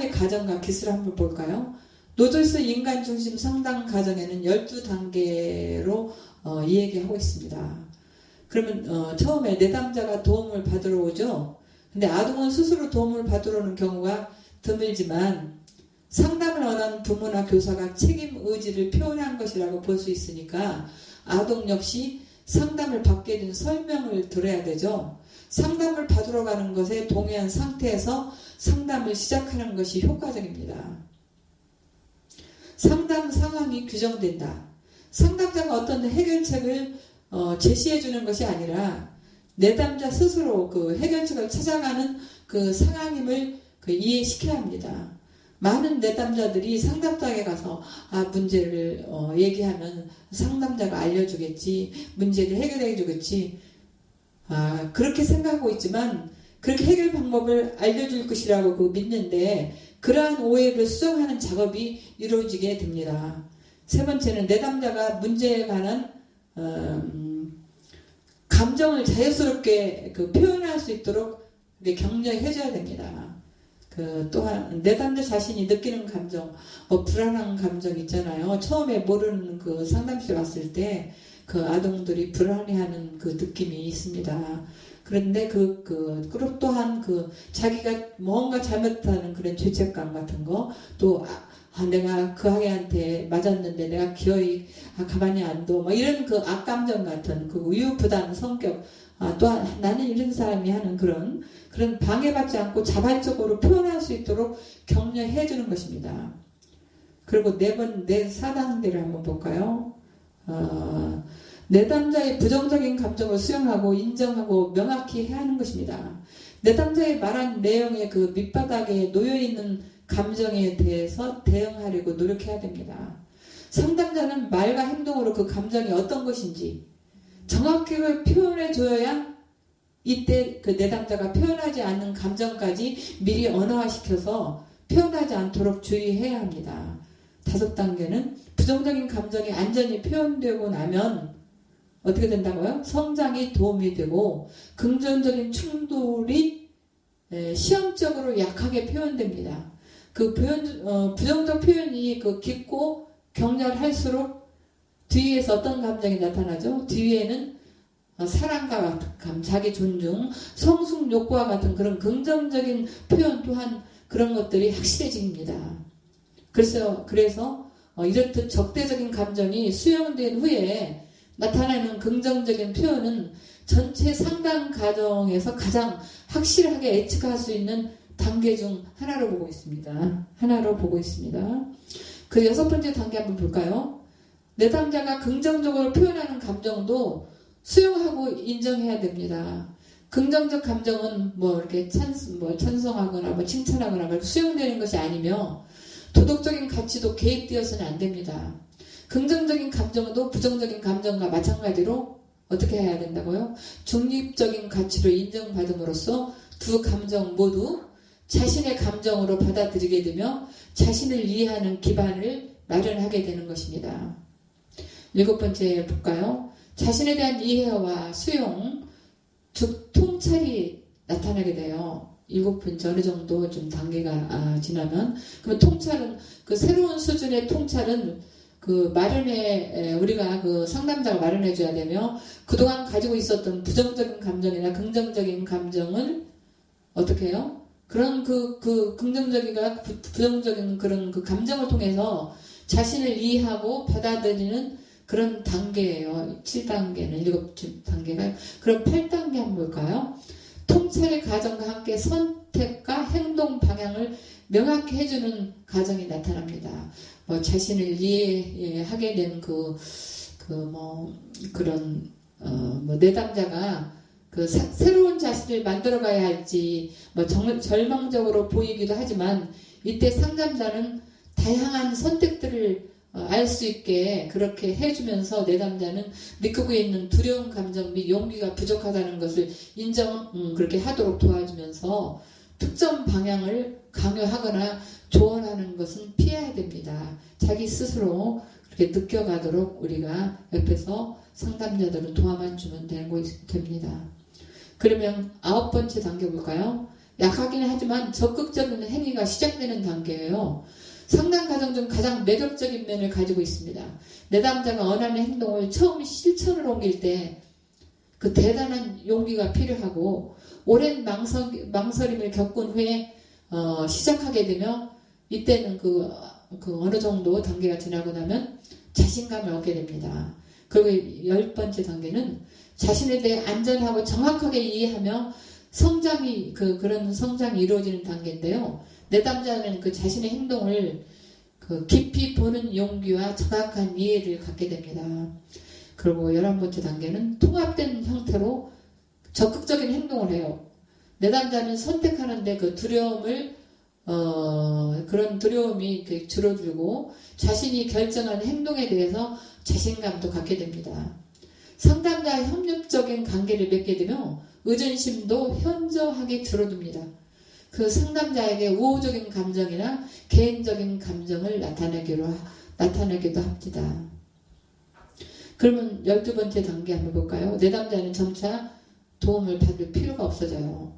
상담의 가정과 기술을 한번 볼까요? 노조에서 인간 중심 상담 가정에는 12단계로 어, 이야기하고 있습니다. 그러면 어, 처음에 내담자가 도움을 받으러 오죠. 근데 아동은 스스로 도움을 받으러 오는 경우가 드물지만 상담을 원하는 부모나 교사가 책임 의지를 표현한 것이라고 볼 수 있으니까 아동 역시 상담을 받게 된 설명을 들어야 되죠. 상담을 받으러 가는 것에 동의한 상태에서 상담을 시작하는 것이 효과적입니다. 상담 상황이 규정된다. 상담자가 어떤 해결책을 어, 제시해 주는 것이 아니라 내담자 스스로 그 해결책을 찾아가는 그 상황임을 그 이해시켜야 합니다. 많은 내담자들이 상담장에 가서 아 문제를 어, 얘기하면 상담자가 알려주겠지 문제를 해결해 주겠지 아 그렇게 생각하고 있지만 그렇게 해결 방법을 알려줄 것이라고 그 믿는데 그러한 오해를 수정하는 작업이 이루어지게 됩니다. 세 번째는 내담자가 문제에 관한 어, 음, 감정을 자연스럽게 그 표현할 수 있도록 격려해줘야 됩니다. 그 또한 내담자 자신이 느끼는 감정, 뭐 불안한 감정 있잖아요. 처음에 모르는 그 상담실 왔을 때 그 아동들이 불안해하는 그 느낌이 있습니다. 그런데 그, 그, 그리고 또한 그 자기가 뭔가 잘못하는 그런 죄책감 같은 거, 또, 아, 아 내가 그 아이한테 맞았는데 내가 기어이, 아, 가만히 안 둬. 뭐 이런 그 악감정 같은 그 우유부단 성격, 아, 또 나는 이런 사람이 하는 그런 그런 방해받지 않고 자발적으로 표현할 수 있도록 격려해 주는 것입니다. 그리고 네 번, 네 사단들을 한번 볼까요? 어, 내담자의 부정적인 감정을 수용하고 인정하고 명확히 해야 하는 것입니다. 내담자의 말한 내용의 그 밑바닥에 놓여 있는 감정에 대해서 대응하려고 노력해야 됩니다. 상담자는 말과 행동으로 그 감정이 어떤 것인지 정확히 표현해 줘야 이때 그 내담자가 표현하지 않는 감정까지 미리 언어화시켜서 표현하지 않도록 주의해야 합니다. 다섯 단계는 부정적인 감정이 안전히 표현되고 나면 어떻게 된다고요? 성장이 도움이 되고 긍정적인 충돌이 시험적으로 약하게 표현됩니다. 그 표현, 어, 부정적 표현이 그 깊고 격렬할수록 뒤에서 어떤 감정이 나타나죠? 뒤에는 어, 사랑과 같은 감, 자기 존중, 성숙 욕구와 같은 그런 긍정적인 표현 또한 그런 것들이 확실해집니다. 그래서 그래서 어, 이렇듯 적대적인 감정이 수용된 후에 나타나는 긍정적인 표현은 전체 상담 과정에서 가장 확실하게 예측할 수 있는 단계 중 하나로 보고 있습니다. 하나로 보고 있습니다. 그 여섯 번째 단계 한번 볼까요? 내담자가 긍정적으로 표현하는 감정도 수용하고 인정해야 됩니다. 긍정적 감정은 뭐 이렇게 찬, 뭐 찬성하거나 뭐 칭찬하거나 뭐 수용되는 것이 아니며 도덕적인 가치도 개입되어서는 안 됩니다. 긍정적인 감정도 부정적인 감정과 마찬가지로 어떻게 해야 된다고요? 중립적인 가치로 인정받음으로써 두 감정 모두 자신의 감정으로 받아들이게 되며 자신을 이해하는 기반을 마련하게 되는 것입니다. 일곱 번째 볼까요? 자신에 대한 이해와 수용, 즉 통찰이 나타나게 돼요. 일곱 번째 어느 정도 좀 단계가 아, 지나면 그럼 통찰은 그 새로운 수준의 통찰은 그 마련해 우리가 그 상담자가 마련해 줘야 되며 그동안 가지고 있었던 부정적인 감정이나 긍정적인 감정을 어떻게 해요? 그런 그, 그 긍정적인가 부정적인 그런 그 감정을 통해서 자신을 이해하고 받아들이는 그런 단계예요. 7단계는 7단계가. 그럼 8단계 한번 볼까요? 통찰의 과정과 함께 선택과 행동 방향을 명확히 해주는 과정이 나타납니다. 뭐 자신을 이해하게 된 그, 그 뭐, 그런, 어, 뭐 내담자가 그 사, 새로운 자신을 만들어 가야 할지 뭐 정, 절망적으로 보이기도 하지만 이때 상담자는 다양한 선택들을 어, 알수 있게 그렇게 해주면서 내담자는 느끼고 있는 두려운 감정 및 용기가 부족하다는 것을 인정 음, 그렇게 하도록 도와주면서 특정 방향을 강요하거나 조언하는 것은 피해야 됩니다. 자기 스스로 그렇게 느껴가도록 우리가 옆에서 상담자들은 도와만 주면 거 됩니다. 그러면 아홉 번째 단계 볼까요? 약하긴 하지만 적극적인 행위가 시작되는 단계예요. 상당 가정 중 가장 매력적인 면을 가지고 있습니다. 내담자가 언하는 행동을 처음 실천으로 옮길 때 그 대단한 용기가 필요하고 오랜 망설, 망설임을 겪은 후에 어, 시작하게 되면 이때는 그, 그 어느 정도 단계가 지나고 나면 자신감을 얻게 됩니다. 그리고 열 번째 단계는 자신에 대해 안전하고 정확하게 이해하며 성장이 그 그런 성장이 이루어지는 단계인데요. 내담자는 그 자신의 행동을 그 깊이 보는 용기와 정확한 이해를 갖게 됩니다. 그리고 열한 번째 단계는 통합된 형태로 적극적인 행동을 해요. 내담자는 선택하는데 그 두려움을 어, 그런 두려움이 줄어들고 자신이 결정한 행동에 대해서 자신감도 갖게 됩니다. 상담자의 협력적인 관계를 맺게 되면 의존심도 현저하게 줄어듭니다. 그 상담자에게 우호적인 감정이나 개인적인 감정을 나타내기로, 나타내기도 합니다. 그러면 열두 번째 단계 한번 볼까요? 내담자는 점차 도움을 받을 필요가 없어져요.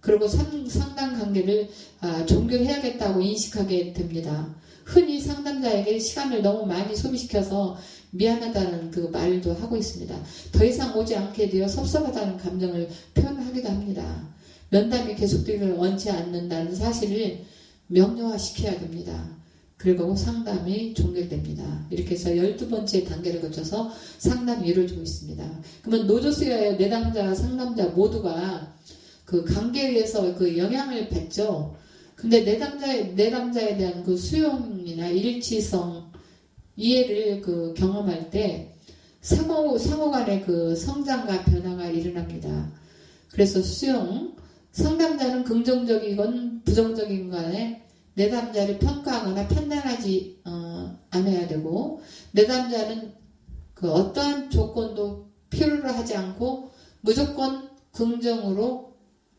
그리고 상, 당 관계를 아, 종결해야겠다고 인식하게 됩니다. 흔히 상담자에게 시간을 너무 많이 소비시켜서 미안하다는 그 말도 하고 있습니다. 더 이상 오지 않게 되어 섭섭하다는 감정을 표현하기도 합니다. 면담이 계속되기를 원치 않는다는 사실을 명료화시켜야 됩니다. 그리고 상담이 종결됩니다. 이렇게 해서 12번째 단계를 거쳐서 상담이 이루어지고 있습니다. 그러면 노조수여 내담자, 상담자 모두가 그 관계에 의해서 그 영향을 받죠. 근데 내담자의, 내담자에 대한 그 수용이나 일치성, 이해를 그 경험할 때 상호, 상호 간의 그 성장과 변화가 일어납니다. 그래서 수용, 상담자는 긍정적이건 부정적인 간에 내담자를 평가하거나 판단하지 어, 않아야 되고 내담자는 그 어떠한 조건도 필요로 하지 않고 무조건 긍정으로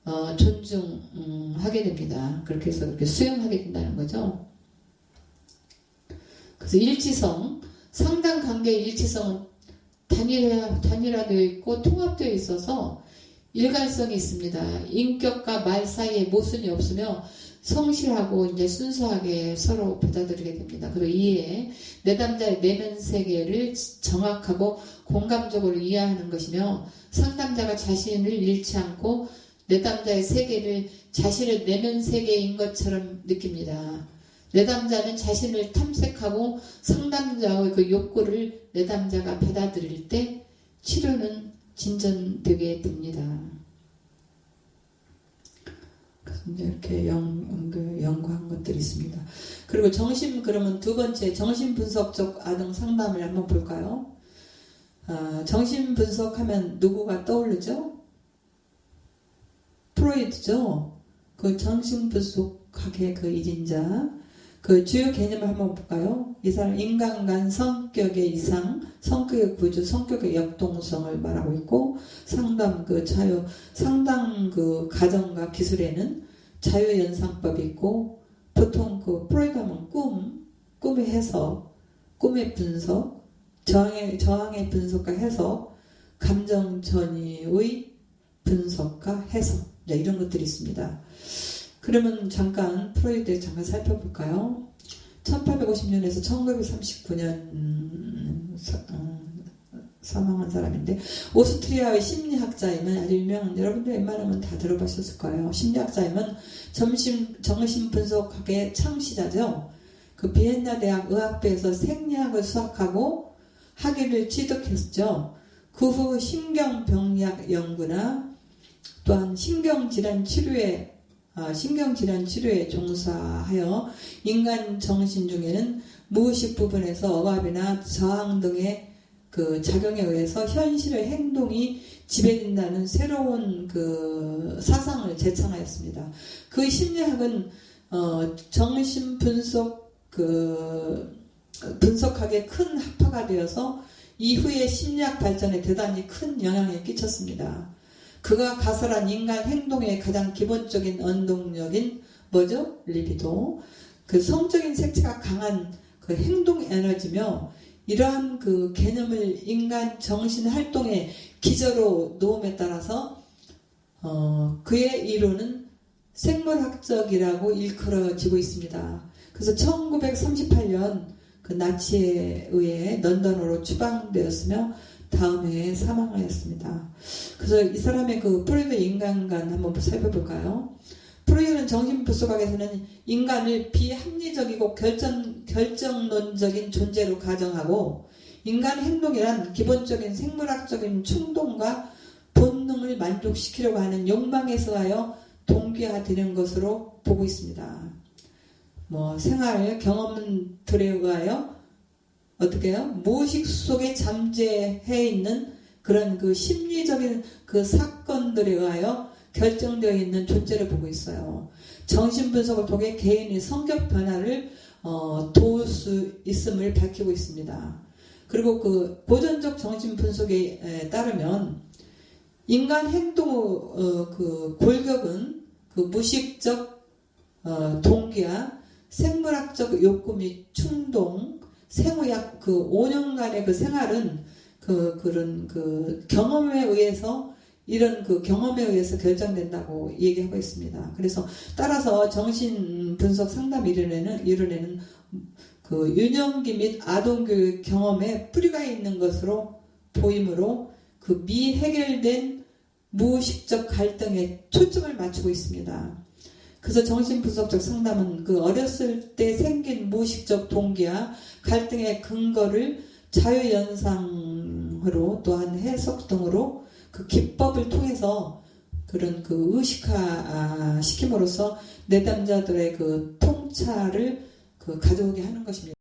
어, 존중하게 됩니다. 그렇게 해서 그렇게 수용하게 된다는 거죠. 그래서 일치성, 상당 관계의 일치성은 단일화, 단일화되어 있고 통합되어 있어서 일관성이 있습니다. 인격과 말 사이에 모순이 없으며 성실하고 이제 순수하게 서로 받아들이게 됩니다. 그리고 이해, 내담자의 내면 세계를 정확하고 공감적으로 이해하는 것이며 상담자가 자신을 잃지 않고 내담자의 세계를 자신의 내면 세계인 것처럼 느낍니다. 내담자는 자신을 탐색하고 상담자의 그 욕구를 내담자가 받아들일 때 치료는 진전되게 됩니다. 이렇게 연, 그 연구한 것들이 있습니다. 그리고 정신, 그러면 두 번째, 정신 분석적 아동 상담을 한번 볼까요? 아, 정신 분석 하면 누구가 떠오르죠? 프로이드죠? 그 정신 분석학의 그 일인자. 그 주요 개념을 한번 볼까요? 이 사람 인간간 성격의 이상, 성격의 구조, 성격의 역동성을 말하고 있고 상담 그 자유 상담 그 가정과 기술에는 자유 연상법이 있고 보통 그 프로이드하면 꿈, 꿈의 해석, 꿈의 분석, 저항의 저항의 분석과 해석, 감정 전이의 분석과 해석 이런 것들이 있습니다. 그러면 잠깐 프로이드 잠깐 살펴볼까요? 1850년에서 1939년 사망한 사람인데 오스트리아의 심리학자이면 아주 유명한 여러분들 웬만하면 다 들어보셨을 거예요. 심리학자이면 점심, 정신 분석학의 창시자죠. 그 비엔나 대학 의학부에서 생리학을 수학하고 학위를 취득했죠. 그 후 신경병리학 연구나 또한 신경질환 치료에 아, 신경질환 치료에 종사하여 인간 정신 중에는 무의식 부분에서 억압이나 저항 등의 그 작용에 의해서 현실의 행동이 지배된다는 새로운 그 사상을 제창하였습니다. 그 심리학은 어 정신 분석 그 분석학의 큰 학파가 되어서 이후의 심리학 발전에 대단히 큰 영향을 끼쳤습니다. 그가 가설한 인간 행동의 가장 기본적인 원동력인 뭐죠? 리비도. 그 성적인 색채가 강한 그 행동 에너지며 이러한 그 개념을 인간 정신 활동의 기저로 놓음에 따라서 어, 그의 이론은 생물학적이라고 일컬어지고 있습니다. 그래서 1938년 그 나치에 의해 런던으로 추방되었으며 다음 해에 사망하였습니다. 그래서 이 사람의 그 프로이드 인간관 한번 살펴볼까요? 프로이드는 정신분석학에서는 인간을 비합리적이고 결정, 결정론적인 존재로 가정하고 인간 행동이란 기본적인 생물학적인 충동과 본능을 만족시키려고 하는 욕망에서 하여 동기화되는 것으로 보고 있습니다. 뭐 생활 경험들에 의하여 어떻게 해요? 무의식 속에 잠재해 있는 그런 그 심리적인 그 사건들에 의하여 결정되어 있는 존재를 보고 있어요. 정신 분석을 통해 개인의 성격 변화를 어, 도울 수 있음을 밝히고 있습니다. 그리고 그 보존적 정신 분석에 에, 따르면 인간 행동 어, 그 골격은 그 무식적 어, 동기와 생물학적 욕구 및 충동, 생의학 그 5년간의 그 생활은 그 그런 그 경험에 의해서 이런 그 경험에 의해서 결정된다고 얘기하고 있습니다. 그래서 따라서 정신 분석 상담 이론에는 이론에는 그 유년기 및 아동교육 경험에 뿌리가 있는 것으로 보이므로 그 미해결된 무의식적 갈등에 초점을 맞추고 있습니다. 그래서 정신분석적 상담은 그 어렸을 때 생긴 무의식적 동기와 갈등의 근거를 자유연상으로 또한 해석 등으로 그 기법을 통해서 그런 그 의식화 시킴으로써 내담자들의 그 통찰을 그 가져오게 하는 것입니다.